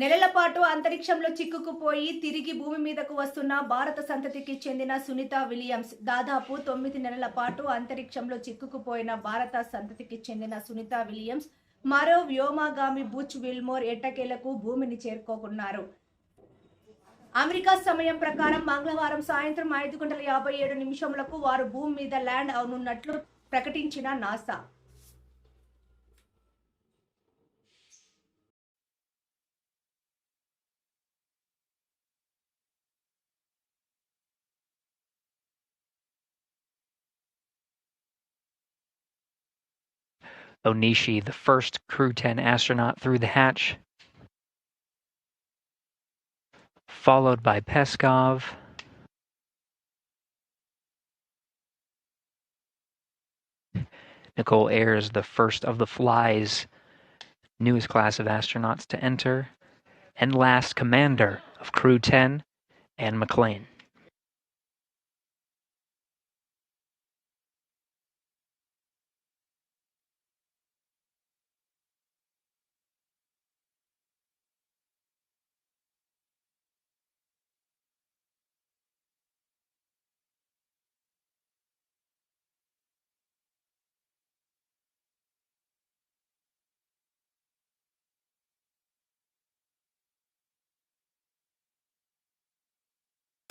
నెలల పాటు అంతరిక్షంలో చిక్కుకుపోయి తిరిగి భూమి మీదకు వస్తున్న భారత సంతతికి చెందిన సునీత విలియమ్స్ దాదాపు తొమ్మిది నెలల పాటు అంతరిక్షంలో చిక్కుకుపోయిన భారత సంతతికి చెందిన సునీత విలియమ్స్ మరో వ్యోమాగామి బుచ్ విల్మోర్ ఎట్టకేలకు భూమిని చేరుకోకున్నారు. అమెరికా సమయం ప్రకారం మంగళవారం సాయంత్రం ఐదు గంటల యాభై ఏడు నిమిషములకు వారు భూమి మీద ల్యాండ్ అవనున్నట్లు ప్రకటించిన NASA. Onishi, the first Crew 10 astronaut through the hatch, followed by Peskov. Nicole Ayers, the first of the Fly's newest class of astronauts to enter, and last commander of Crew 10, Anne McLean.